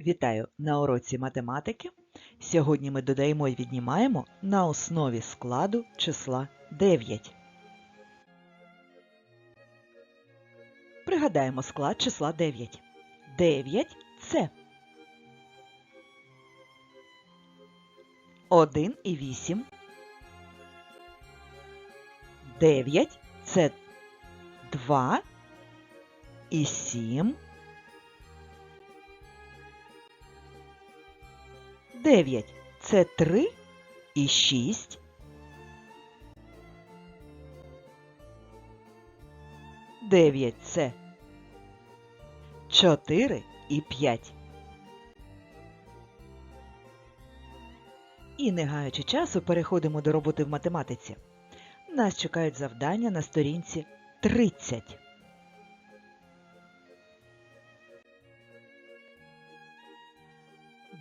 Вітаю на уроці математики. Сьогодні ми додаємо і віднімаємо на основі складу числа 9. Пригадаємо склад числа 9. 9 це 1 і 8. 9 це 2 і 7. 9 це 3 і 6. 9 це 4 і 5. І не гаючи часу, переходимо до роботи в математиці. Нас чекають завдання на сторінці 30.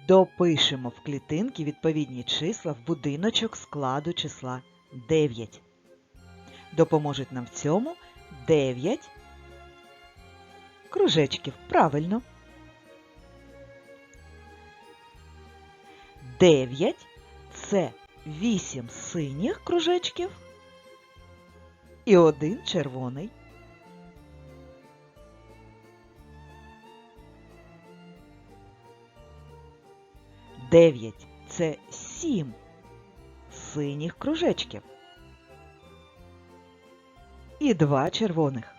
Допишемо в клітинки відповідні числа в будиночок складу числа 9. Допоможуть нам в цьому 9 кружечків. Правильно. 9 це 8 синіх кружечків і один червоний. 9 це 7 синіх кружечків. І два червоних.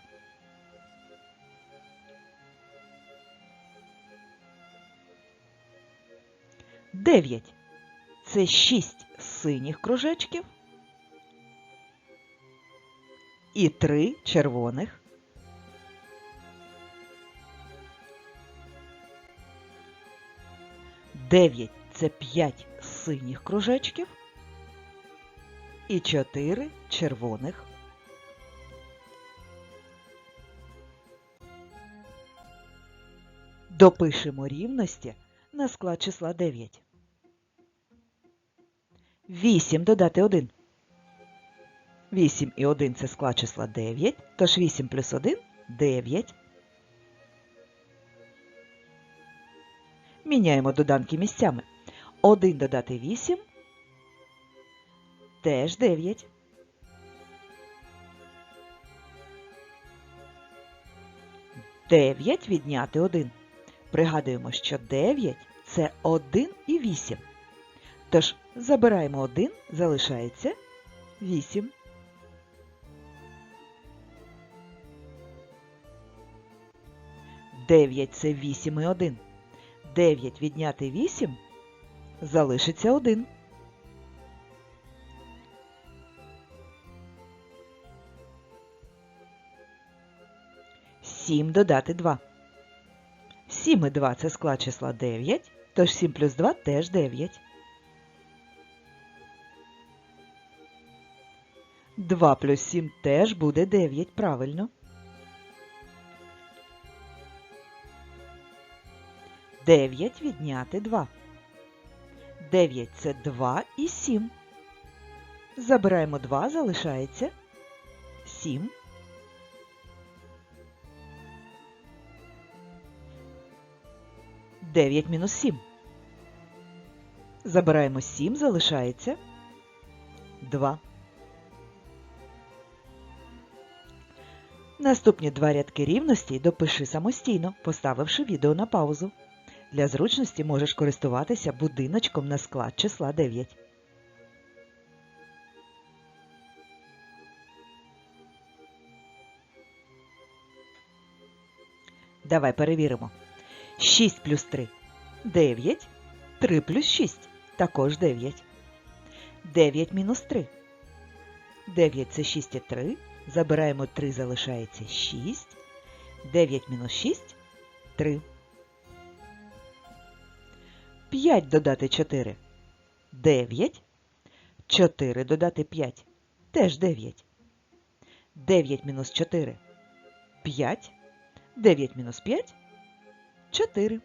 Дев'ять це шість синіх кружечків і три червоних. Дев'ять це п'ять синіх кружечків і чотири червоних. Допишемо рівності на склад числа 9. 8 додати 1. 8 і 1 це склад числа 9, тож 8 плюс 1 – 9. Міняємо доданки місцями. 1 додати 8 – теж 9. Дев'ять відняти 1. Пригадуємо, що 9 – це 1 і 8. Тож забираємо 1, залишається 8. Дев'ять це 8 і 1. 9 відняти 8 залишиться 1. Сім додати 2. 7 і 2 це склад числа 9, тож 7 плюс 2 теж 9. 2 плюс 7 теж буде 9, правильно. 9 відняти 2. 9 це 2 і 7. Забираємо 2, залишається 7. Дев'ять мінус 7. Забираємо 7, залишається 2. Наступні два рядки рівності допиши самостійно, поставивши відео на паузу. Для зручності можеш користуватися будиночком на склад числа 9. Давай перевіримо. 6 плюс 3 – 9. 3 плюс 6 – також 9. 9 мінус 3. 9 – це 6 і 3. Забираємо 3, залишається 6. 9 мінус 6 – 3. 5 додати 4 – 9. 4 додати 5 – теж 9. 9 мінус 4 – 5. 9 мінус 5 – 4.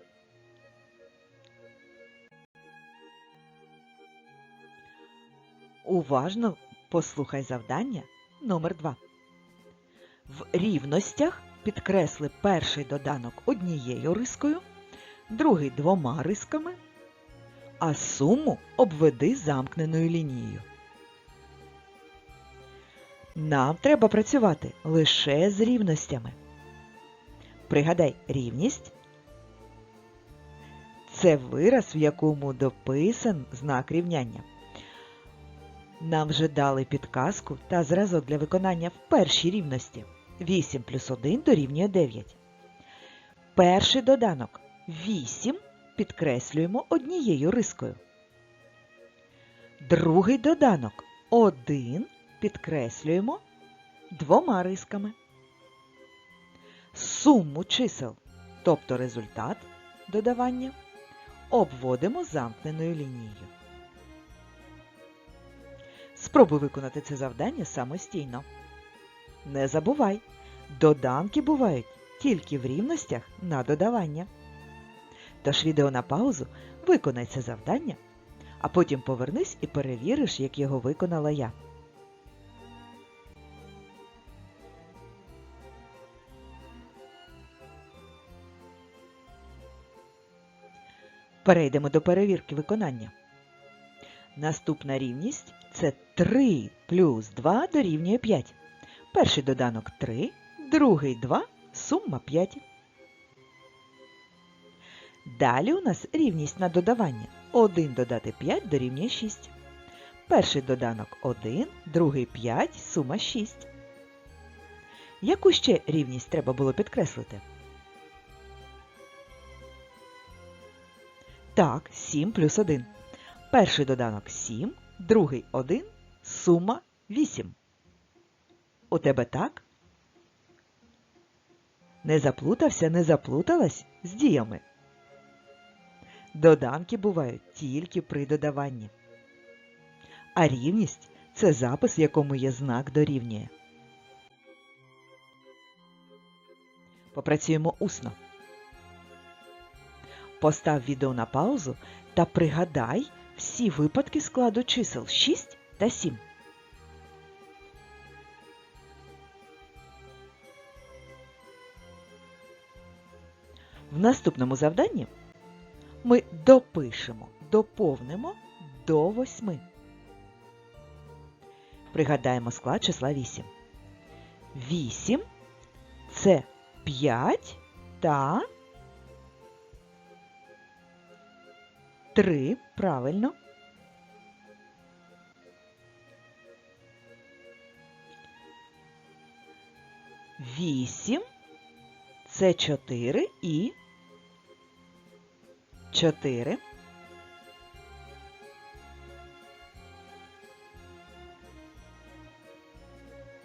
Уважно послухай завдання номер 2. В рівностях підкресли перший доданок однією рискою, другий двома рисками, а суму обведи замкненою лінією. Нам треба працювати лише з рівностями. Пригадай, рівність це вираз, в якому дописан знак рівняння. Нам вже дали підказку та зразок для виконання в першій рівності. 8 плюс 1 дорівнює 9. Перший доданок 8 підкреслюємо однією рискою. Другий доданок 1 підкреслюємо двома рисками. Суму чисел, тобто результат додавання, обводимо замкненою лінією. Спробуй виконати це завдання самостійно. Не забувай, доданки бувають тільки в рівностях на додавання. Тож відео на паузу, виконай це завдання, а потім повернись і перевіриш, як його виконала я. Перейдемо до перевірки виконання. Наступна рівність це 3 плюс 2 дорівнює 5. Перший доданок 3, другий 2, сума 5. Далі у нас рівність на додавання. 1 додати 5 дорівнює 6. Перший доданок 1, другий 5, сума 6. Яку ще рівність треба було підкреслити? Так, 7 плюс 1. Перший доданок 7, другий 1, сума 8. У тебе так? Не заплутався, не заплуталась з діями. Доданки бувають тільки при додаванні. А рівність це запис, в якому є знак дорівнює. Попрацюємо усно. Постав відео на паузу та пригадай всі випадки складу чисел 6 та 7. В наступному завданні ми допишемо, доповнимо до 8. Пригадаємо склад числа 8. 8 це 5 та 3, правильно. Вісім це чотири і чотири.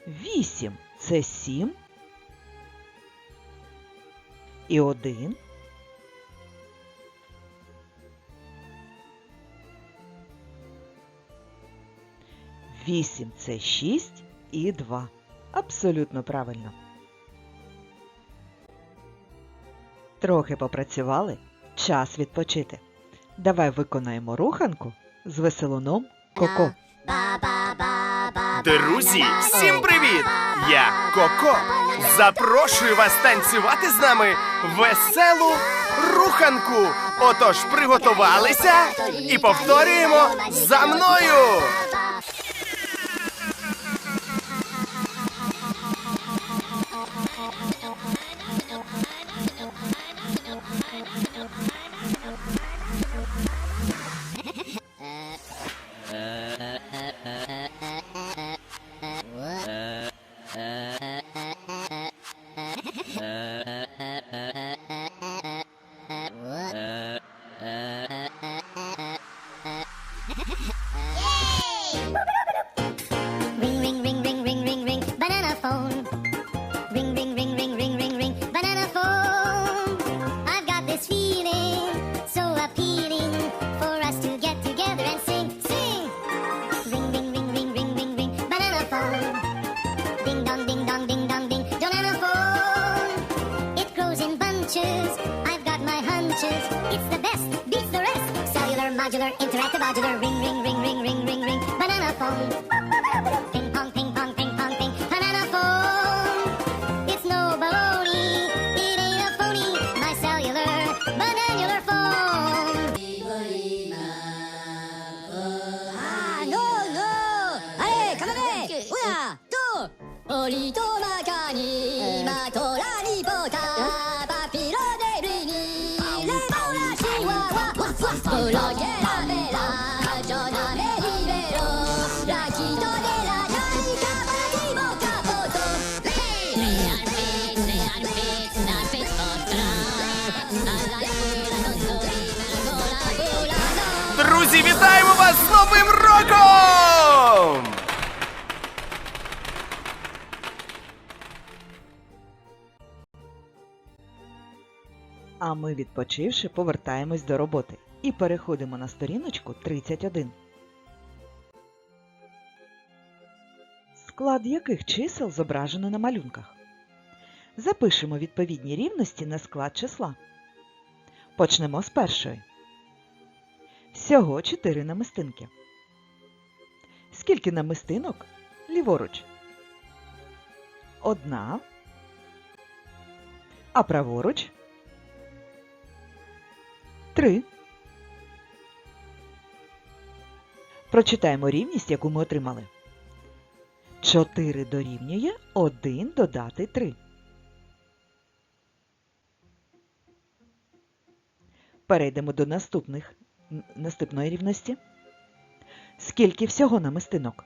Вісім це сім і один. Вісім це шість і два. Абсолютно правильно. Трохи попрацювали. Час відпочити. Давай виконаємо руханку з веселуном Коко. Друзі, всім привіт! Я Коко. Запрошую вас танцювати з нами веселу руханку. Отож, приготувалися і повторюємо за мною. Ding dong, ding dong, ding dong, ding, banana phone. It grows in bunches. I've got my hunches. It's the best, beats the rest. Cellular, modular, interactive, modular. Ring, ring, ring, ring, ring, ring, ring, banana phone. Ping Друзі, вітаємо вас з Новим роком! А ми, відпочивши, повертаємось до роботи і переходимо на сторіночку 31. Склад яких чисел зображено на малюнках? Запишемо відповідні рівності на склад числа. Почнемо з першої. Всього 4 намистинки. Скільки намистинок ліворуч? Одна. А праворуч? Три. Прочитаємо рівність, яку ми отримали. 4 дорівнює 1 додати 3. Перейдемо до наступних, наступної рівності. Скільки всього намистинок?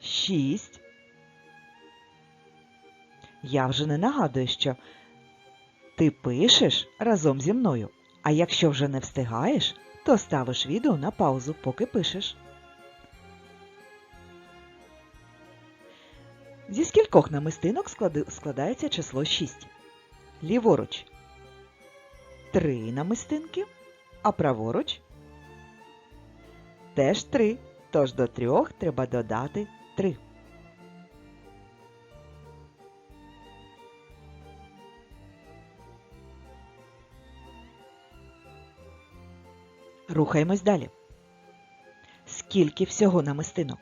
6. Я вже не нагадую, що ти пишеш разом зі мною, а якщо вже не встигаєш, то ставиш відео на паузу, поки пишеш. Зі скількох намистинок складається число 6? Ліворуч 3 намистинки, а праворуч теж 3. Тож до трьох треба додати 3. Рухаємось далі. Скільки всього намистинок?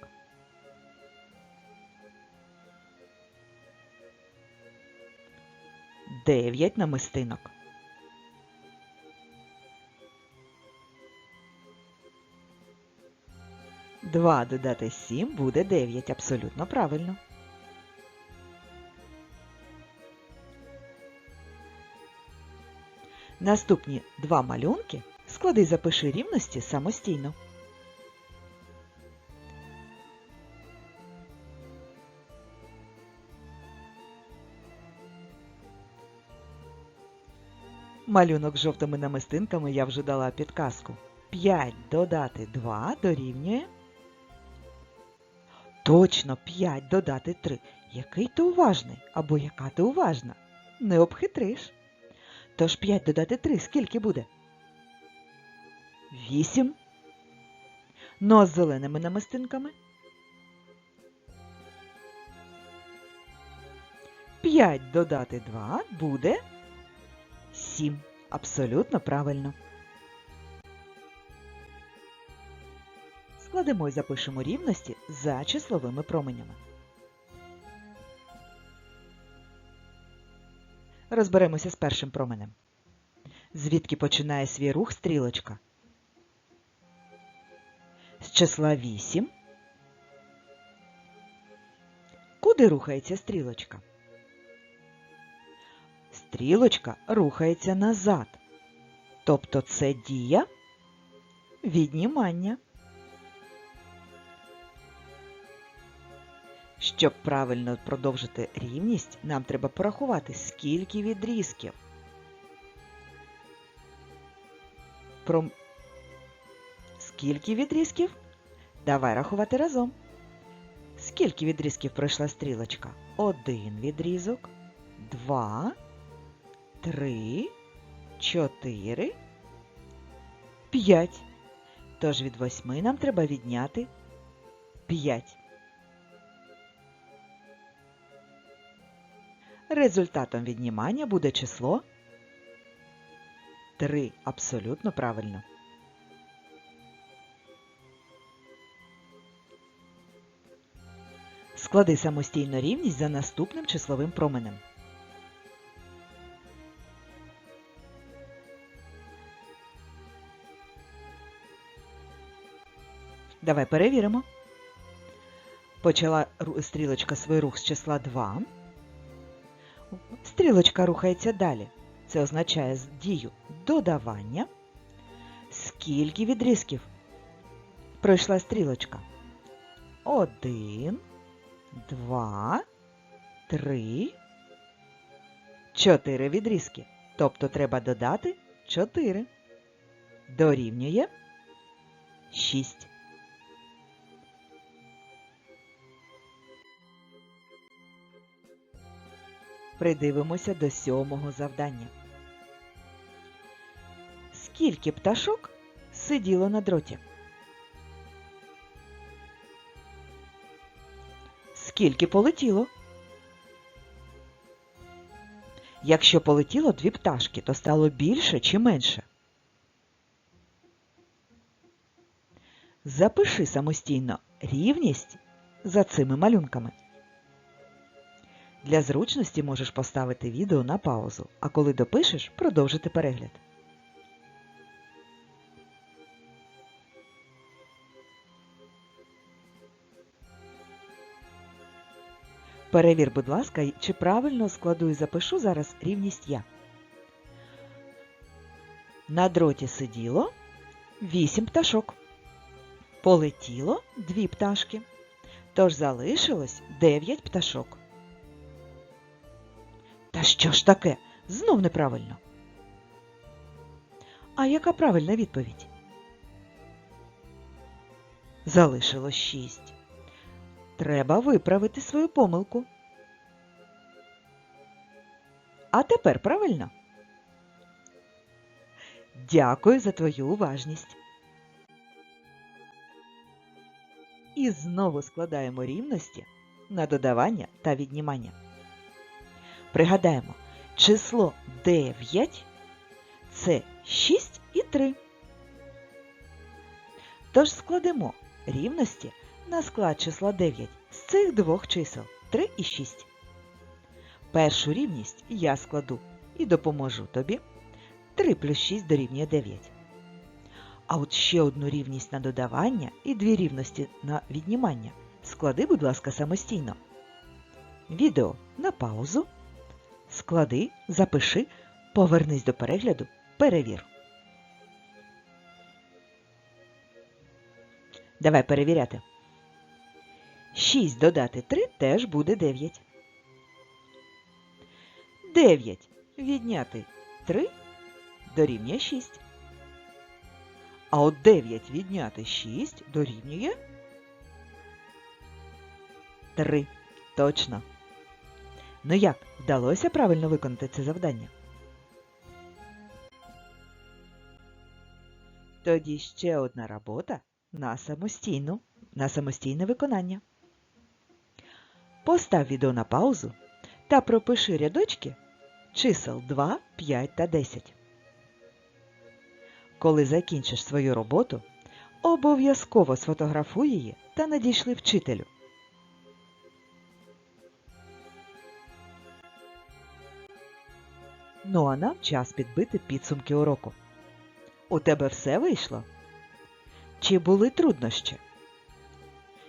Дев'ять намистинок. Два додати сім буде дев'ять. Абсолютно правильно. Наступні два малюнки склади запиши рівності самостійно. Малюнок з жовтими намистинками я вже дала підказку. 5 додати 2 дорівнює. Точно 5 додати 3. Який ти уважний або яка ти уважна? Не обхитриш. Тож 5 додати 3 скільки буде? 8. Ну а з зеленими намистинками? 5 додати 2 буде 7. Абсолютно правильно. Складемо і запишемо рівності за числовими променями. Розберемося з першим променем. Звідки починає свій рух стрілочка? Числа 8. Куди рухається стрілочка? Стрілочка рухається назад. Тобто це дія віднімання. Щоб правильно продовжити рівність, нам треба порахувати, скільки відрізків. Про... Скільки відрізків? Давай рахувати разом. Скільки відрізків пройшла стрілочка? Один відрізок, два, три, чотири, п'ять. Тож від восьми нам треба відняти п'ять. Результатом віднімання буде число 3. Абсолютно правильно. Склади самостійно рівність за наступним числовим променем. Давай перевіримо. Почала стрілочка свій рух з числа 2. Стрілочка рухається далі. це означає дію додавання. Скільки відрізків? Пройшла стрілочка. Один, два, три, чотири відрізки. Тобто треба додати чотири. Дорівнює шість. Придивимося до сьомого завдання. Скільки пташок сиділо на дроті? Скільки полетіло? Якщо полетіло дві пташки, то стало більше чи менше? Запиши самостійно рівність за цими малюнками. Для зручності можеш поставити відео на паузу, а коли допишеш, продовжити перегляд. Перевір, будь ласка, чи правильно складу і запишу зараз рівність я. На дроті сиділо 8 пташок. Полетіло 2 пташки. Тож залишилось 9 пташок. Та що ж таке? Знов неправильно. А яка правильна відповідь? Залишилось 6. Треба виправити свою помилку. А тепер правильно? Дякую за твою уважність. І знову складаємо рівності на додавання та віднімання. Пригадаємо, число 9 це 6 і 3. Тож складемо рівності на склад числа 9 з цих двох чисел 3 і 6. Першу рівність я складу і допоможу тобі. 3 плюс 6 дорівнює 9. А от ще одну рівність на додавання і дві рівності на віднімання склади, будь ласка, самостійно. Відео на паузу. Склади, запиши, повернись до перегляду, перевір. Давай перевіряти. 6 додати 3 теж буде 9. 9 відняти 3 дорівнює 6. А от 9 відняти 6 дорівнює 3. Точно. Ну як, вдалося правильно виконати це завдання? Тоді ще одна робота на самостійну, на самостійне виконання. Постав відео на паузу та пропиши рядочки чисел 2, 5 та 10. Коли закінчиш свою роботу, обов'язково сфотографуй її та надійшли вчителю. Ну а нам час підбити підсумки уроку. У тебе все вийшло? Чи були труднощі?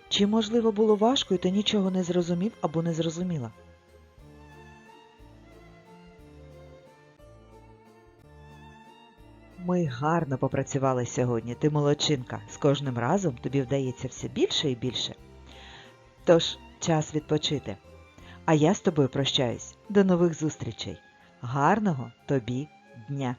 Чи, можливо, було важко і ти нічого не зрозумів або не зрозуміла? Ми гарно попрацювали сьогодні, ти молодчинка. З кожним разом тобі вдається все більше і більше. Тож, час відпочити. А я з тобою прощаюсь. До нових зустрічей. Гарного тобі дня!